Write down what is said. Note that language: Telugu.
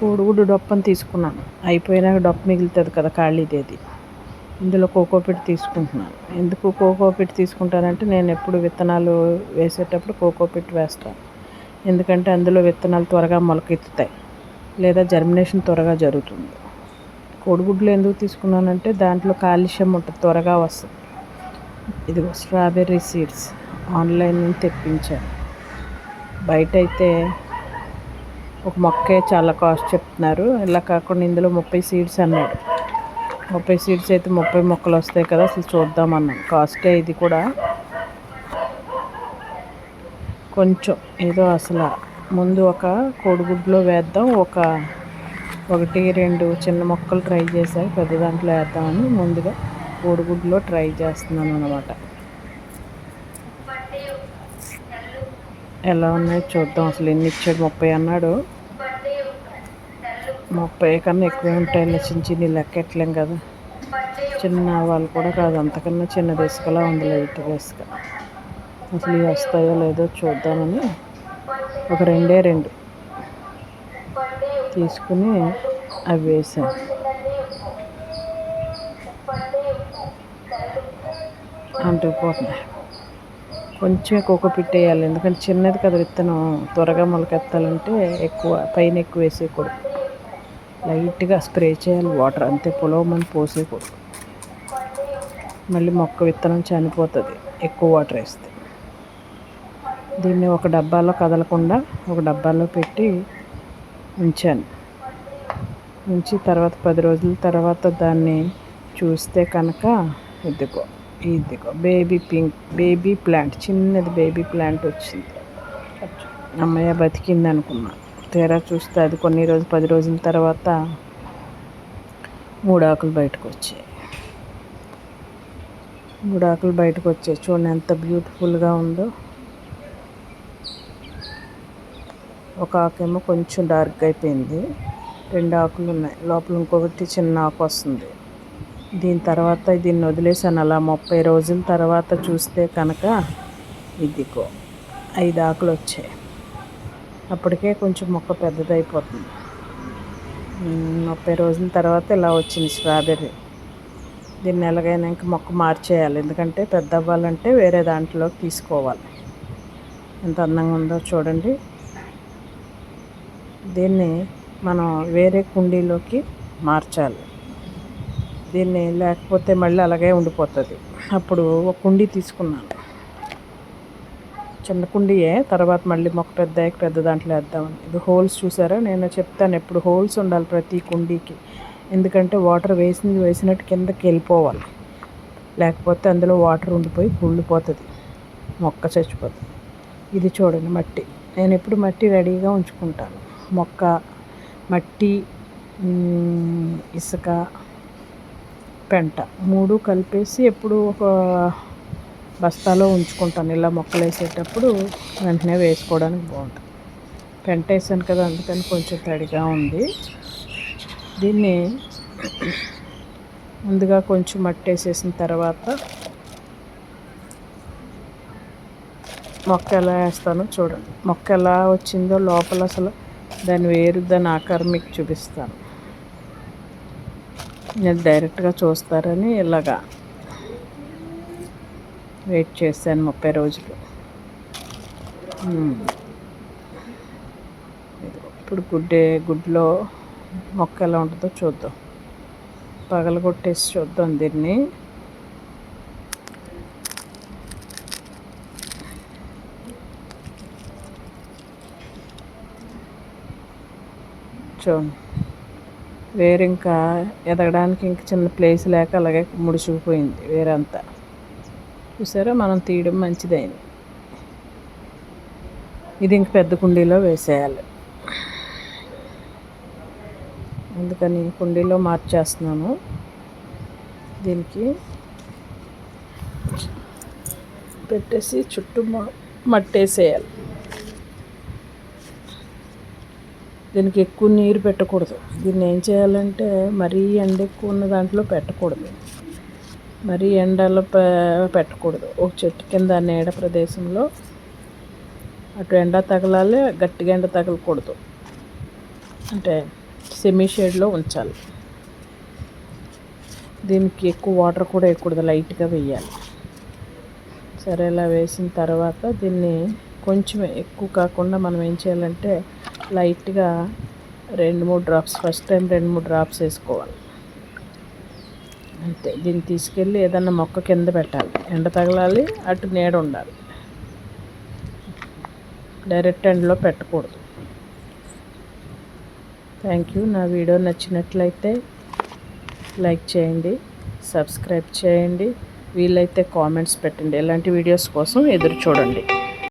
కోడిగుడ్డు డొప్పని తీసుకున్నాను. అయిపోయినాక డొప్ప మిగులుతుంది కదా ఖాళీదేది. ఇందులో కోకోపిట్ తీసుకుంటున్నాను. ఎందుకు కోకోపిట్ తీసుకుంటానంటే నేను ఎప్పుడు విత్తనాలు వేసేటప్పుడు కోకోపిట్ వేస్తాను ఎందుకంటే అందులో విత్తనాలు త్వరగా మొలకెత్తుతాయి. లేదా జర్మినేషన్ త్వరగా జరుగుతుంది. కోడిగుడ్లు ఎందుకు తీసుకున్నానంటే దాంట్లో కాలుష్యం ఉంటుంది త్వరగా వస్తుంది. ఇదిగో స్ట్రాబెర్రీ సీడ్స్ ఆన్లైన్ నుంచి తెప్పించాను. బయట అయితే ఒక మొక్కే చాలా కాస్ట్ చెప్తున్నారు. ఇలా కాకుండా ఇందులో ముప్పై సీడ్స్ అన్నాడు. ముప్పై సీడ్స్ అయితే ముప్పై మొక్కలు వస్తాయి కదా అసలు చూద్దామన్నాం కాస్టే ఇది కూడా. కొంచెం ఏదో అసలు ముందు ఒక కోడిగుడ్లో వేద్దాం. ఒక ఒకటి రెండు చిన్న మొక్కలు ట్రై చేశాయి పెద్ద దాంట్లో వేద్దామని ముందుగా కోడిగుడ్లో ట్రై చేస్తున్నాను అనమాట ఎలా ఉన్నాయి చూద్దాం. అసలు ఎన్ని ఇచ్చాడు? ముప్పై అన్నాడు. ముప్పై కన్నా ఎక్కువ ఉంటాయి. చిన్న చిన్న లెక్కెట్లేం కదా. చిన్న వాళ్ళు కూడా కాదు. అంతకన్నా చిన్న ఇసుకలా ఉంది లైట్ ఇసుక అసలు ఇవి వస్తాయో లేదో చూద్దామని ఒక రెండే రెండు తీసుకుని అవి వేసాను అంటూ పోతున్నాయి కొంచెం కోకో వేయాలి ఎందుకంటే చిన్నది కదా విత్తనం. త్వరగా మొలకెత్తాలంటే ఎక్కువ పైన ఎక్కువ వేసేయకూడదు. లైట్గా స్ప్రే చేయాలి. వాటర్ అంతే పొలవమని పోసేయకూడదు. మళ్ళీ మొక్క విత్తనం చనిపోతుంది. ఎక్కువ వాటర్ వేస్తే. దీన్ని ఒక డబ్బాలో కదలకుండా ఒక డబ్బాలో పెట్టి ఉంచాను. ఉంచి తర్వాత పది రోజుల తర్వాత దాన్ని చూస్తే కనుక ఇదిగో ఇదిగో బేబీ పింక్ బేబీ ప్లాంట్ చిన్నది బేబీ ప్లాంట్ వచ్చింది. అమ్మయ్య బతికింది అనుకున్నా తీరా చూస్తే అది కొన్ని రోజు పది రోజుల తర్వాత మూడు ఆకులు బయటకు వచ్చాయి. మూడు ఆకులు బయటకు వచ్చాయి. చూడండి ఎంత బ్యూటిఫుల్గా ఉందో. ఒక ఆకేమో కొంచెం డార్క్ అయిపోయింది. రెండు ఆకులు ఉన్నాయి. లోపల ఇంకొకటి చిన్న ఆకు వస్తుంది. దీని తర్వాత దీన్ని వదిలేసాను అలా ముప్పై రోజుల తర్వాత చూస్తే కనుక ఇదిగో ఐదు ఆకులు వచ్చాయి. అప్పటికే కొంచెం మొక్క పెద్దదైపోతుంది. ముప్పై రోజుల తర్వాత ఇలా వచ్చింది స్ట్రాబెర్రీ. దీన్ని ఎలాగైనా ఇంకా మొక్క మార్చేయాలి. ఎందుకంటే పెద్ద అవ్వాలంటే వేరే దాంట్లోకి తీసుకోవాలి. ఎంత అందంగా ఉందో చూడండి. దీన్ని మనం వేరే కుండీలోకి మార్చాలి. దీన్ని లేకపోతే మళ్ళీ అలాగే ఉండిపోతుంది. అప్పుడు ఒక కుండీ తీసుకున్నాను. చిన్న కుండీయే తర్వాత మళ్ళీ మొక్క పెద్ద పెద్ద దాంట్లో వేద్దామని. ఇది హోల్స్ చూసారా? నేను చెప్తాను ఎప్పుడు హోల్స్ ఉండాలి ప్రతి కుండీకి. ఎందుకంటే వాటర్ వేసింది వేసినట్టు కిందకి వెళ్ళిపోవాలి. లేకపోతే అందులో వాటర్ ఉండిపోయి కుళ్ళిపోతుంది. మొక్క చచ్చిపోతుంది. ఇది చూడండి మట్టి. నేను ఎప్పుడు మట్టి రెడీగా ఉంచుకుంటాను. మొక్క మట్టి ఇసుక పెంట మూడు కలిపేసి ఎప్పుడు ఒక బస్తాలో ఉంచుకుంటాను. ఇలా మొక్కలు వేసేటప్పుడు వెంటనే వేసుకోవడానికి బాగుంటుంది. పెంట వేసాను కదా అందుకని కొంచెం తడిగా ఉంది. దీన్ని ముందుగా కొంచెం మట్టి వేసేసిన తర్వాత మొక్క ఎలా వేస్తానో చూడండి. మొక్క ఎలా వచ్చిందో లోపల అసలు దాని వేరు దాని ఆకారం మీకు చూపిస్తాను. డైరెక్ట్గా చూస్తారని ఇలాగా వెయిట్ చేశాను ముప్పై రోజులు. ఇప్పుడు గుడ్డే గుడ్లో మొక్క ఎలా ఉంటుందో చూద్దాం. పగలగొట్టేసి చూద్దాం దీన్ని. చూడండి. వేరు ఇంకా ఎదగడానికి ఇంక చిన్న ప్లేస్ లేక అలాగే ముడుచుకుపోయింది వేరంతా. చూసారా? మనం తీయడం మంచిదైంది. ఇది ఇంక పెద్ద కుండీలో వేసేయాలి. అందుకని కుండీలో మార్చేస్తున్నాను దీనికి పెట్టేసి చుట్టూ మట్టేసేయాలి. దీనికి ఎక్కువ నీరు పెట్టకూడదు. దీన్ని ఏం చేయాలంటే మరీ ఎండ ఎక్కువ ఉన్న దాంట్లో పెట్టకూడదు. మరీ ఎండలో పెట్టకూడదు. ఒక చెట్టు కింద నీడ ప్రదేశంలో అటు ఎండ తగలాలి గట్టిగా ఎండ తగలకూడదు. అంటే సెమీ షేడ్లో ఉంచాలి. దీనికి ఎక్కువ వాటర్ కూడా వేయకూడదు లైట్గా వేయాలి. సరే ఇలా వేసిన తర్వాత దీన్ని కొంచెం ఎక్కువ కాకుండా మనం ఏం చేయాలంటే లైట్గా రెండు మూడు డ్రాప్స్ ఫస్ట్ టైం రెండు మూడు డ్రాప్స్ వేసుకోవాలి. అంతే. దీన్ని తీసుకెళ్ళి ఏదన్నా మొక్క కింద పెట్టాలి. ఎండ తగలాలి అటు నీడ ఉండాలి. డైరెక్ట్ ఎండలో పెట్టకూడదు. Thank you. నా వీడియో నచ్చినట్లయితే లైక్ చేయండి సబ్స్క్రైబ్ చేయండి. వీలైతే కామెంట్స్ పెట్టండి. ఇలాంటి వీడియోస్ కోసం ఎదురు చూడండి.